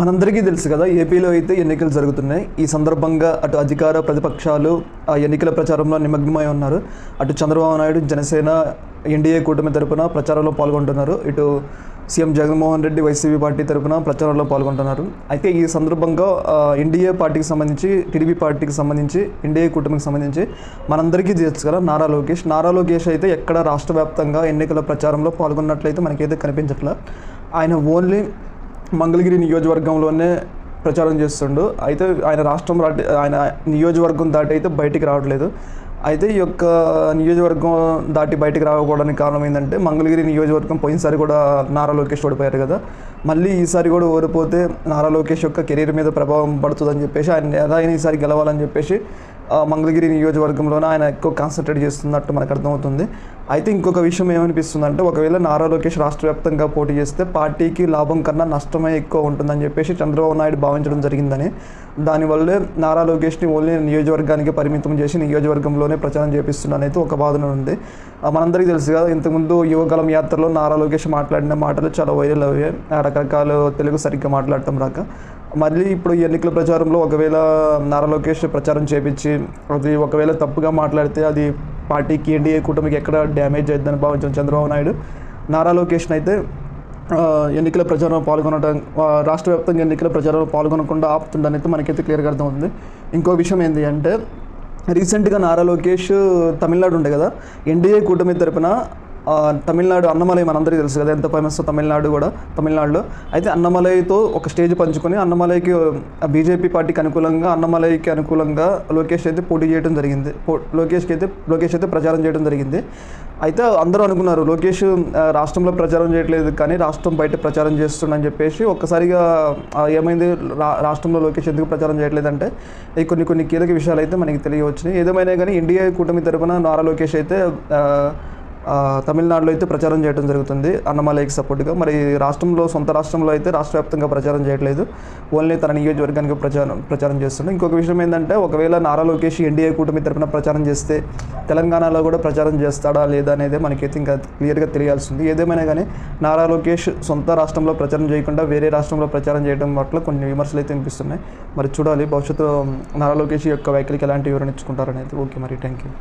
మనందరికీ తెలుసు కదా ఏపీలో అయితే ఎన్నికలు జరుగుతున్నాయి. ఈ సందర్భంగా అటు అధికార ప్రతిపక్షాలు ఆ ఎన్నికల ప్రచారంలో నిమగ్నమై ఉన్నారు. అటు చంద్రబాబు నాయుడు జనసేన ఎన్డీఏ కూటమి తరపున ప్రచారంలో పాల్గొంటున్నారు. ఇటు CM Jaganmohan Reddy YCP party తరపున ప్రచారంలో పాల్గొంటున్నారు. అయితే ఈ సందర్భంగా ఎన్డీఏ పార్టీకి సంబంధించి టీడీపీ పార్టీకి సంబంధించి ఎన్డీఏ కూటమికి సంబంధించి మనందరికీ తెలుసు కదా నారా లోకేష్. నారా లోకేష్ అయితే ఎక్కడ రాష్ట్ర వ్యాప్తంగా ఎన్నికల ప్రచారంలో పాల్గొన్నట్లయితే మనకైతే కనిపించట్లా. ఆయన ఓన్లీ మంగళగిరి నియోజకవర్గంలోనే ప్రచారం చేస్తుండు. అయితే ఆయన రాష్ట్రం దాటి ఆయన నియోజకవర్గం దాటి అయితే బయటికి రావట్లేదు. అయితే ఈ యొక్క నియోజకవర్గం దాటి బయటికి రాకపోవడానికి కారణం ఏంటంటే మంగళగిరి నియోజకవర్గం పోయినసారి కూడా నారా లోకేష్ ఓడిపోయారు కదా. మళ్ళీ ఈసారి కూడా ఓడిపోతే నారా లోకేష్ యొక్క కెరీర్ మీద ప్రభావం పడుతుందని చెప్పేసి ఆయన ఎలా అయినా ఈసారి గెలవాలని చెప్పేసి మంగళగిరి నియోజకవర్గంలోనే ఆయన ఎక్కువ కాన్సన్ట్రేట్ చేస్తున్నట్టు మనకు అర్థమవుతుంది. అయితే ఇంకొక విషయం ఏమనిపిస్తుంది అంటే ఒకవేళ నారా లోకేష్ రాష్ట్ర వ్యాప్తంగా పోటీ చేస్తే పార్టీకి లాభం కన్నా నష్టమే ఎక్కువ ఉంటుందని చెప్పేసి చంద్రబాబు నాయుడు భావించడం జరిగిందని. దానివల్లే నారా లోకేష్ని ఓన్లీ నియోజకవర్గానికి పరిమితం చేసి నియోజకవర్గంలోనే ప్రచారం చేపిస్తున్నాను అయితే ఒక వాదన ఉంది. మనందరికీ తెలుసు కదా ఇంతకుముందు యువకాలం యాత్రలో నారా లోకేష్ మాట్లాడిన మాటలు చాలా వైరల్ అయ్యాయి. రకరకాల తెలుగు సరిగ్గా మాట్లాడటం రాక. మళ్ళీ ఇప్పుడు ఈ ఎన్నికల ప్రచారంలో ఒకవేళ నారా లోకేష్ ప్రచారం చేపించి అది ఒకవేళ తప్పుగా మాట్లాడితే అది పార్టీకి ఎన్డీఏ కూటమికి ఎక్కడ డ్యామేజ్ అవుతుందని భావించిన చంద్రబాబు నాయుడు. నారా లోకేష్ని అయితే ఎన్నికల ప్రచారంలో పాల్గొనడం రాష్ట్ర వ్యాప్తంగా ఎన్నికల ప్రచారంలో పాల్గొనకుండా ఆపుతుండని అయితే మనకైతే క్లియర్గా అర్థమవుతుంది. ఇంకో విషయం ఏంటి అంటే రీసెంట్గా నారా లోకేష్ తమిళనాడు ఉండే కదా ఎన్డీఏ కూటమి తరపున తమిళనాడు అన్నమలై మనందరికీ తెలుసు కదా ఎంత ఫేమస్ తమిళనాడు కూడా తమిళనాడులో. అయితే అన్నమలైతో ఒక స్టేజ్ పంచుకొని అన్నమలైకి బీజేపీ పార్టీకి అనుకూలంగా అన్నమలైకి అనుకూలంగా లోకేష్ అయితే పోటీ చేయడం జరిగింది. పో- లోకేష్కి అయితే లోకేష్ అయితే ప్రచారం చేయడం జరిగింది. అయితే అందరూ అనుకున్నారు లోకేష్ రాష్ట్రంలో ప్రచారం చేయట్లేదు కానీ రాష్ట్రం బయట ప్రచారం చేస్తుండని చెప్పేసి ఒక్కసారిగా ఏమైంది? రా రాష్ట్రంలో లోకేష్ ఎందుకు ప్రచారం చేయట్లేదంటే ఈ కొన్ని కొన్ని కీలక విషయాలు అయితే మనకి తెలియవచ్చినాయి. ఏదేమైనా కానీ ఇండియా కూటమి తరఫున నారా లోకేష్ అయితే తమిళనాడులో అయితే ప్రచారం చేయడం జరుగుతుంది. అన్నమలైకి సపోర్ట్గా. మరి రాష్ట్రంలో సొంత రాష్ట్రంలో అయితే రాష్ట్ర వ్యాప్తంగా ప్రచారం చేయట్లేదు. ఓన్లీ తన నియోజకవర్గానికి ప్రచారం ప్రచారం చేస్తుంది ఇంకొక విషయం ఏంటంటే ఒకవేళ నారా లోకేష్ ఎన్డీఏ కూటమి తరపున ప్రచారం చేస్తే తెలంగాణలో కూడా ప్రచారం చేస్తాడా లేదా అనేది మనకైతే ఇంకా క్లియర్గా తెలియాల్సింది. ఏదేమైనా కానీ నారా లోకేష్ సొంత రాష్ట్రంలో ప్రచారం చేయకుండా వేరే రాష్ట్రంలో ప్రచారం చేయడం పట్ల కొన్ని విమర్శలు అయితే వినిపిస్తున్నాయి. మరి చూడాలి. భవిష్యత్తులో నారా లోకేష్ యొక్క వైఖరికి ఎలాంటి వివరణ ఇచ్చుకుంటారనేది. ఓకే మరి. Thank you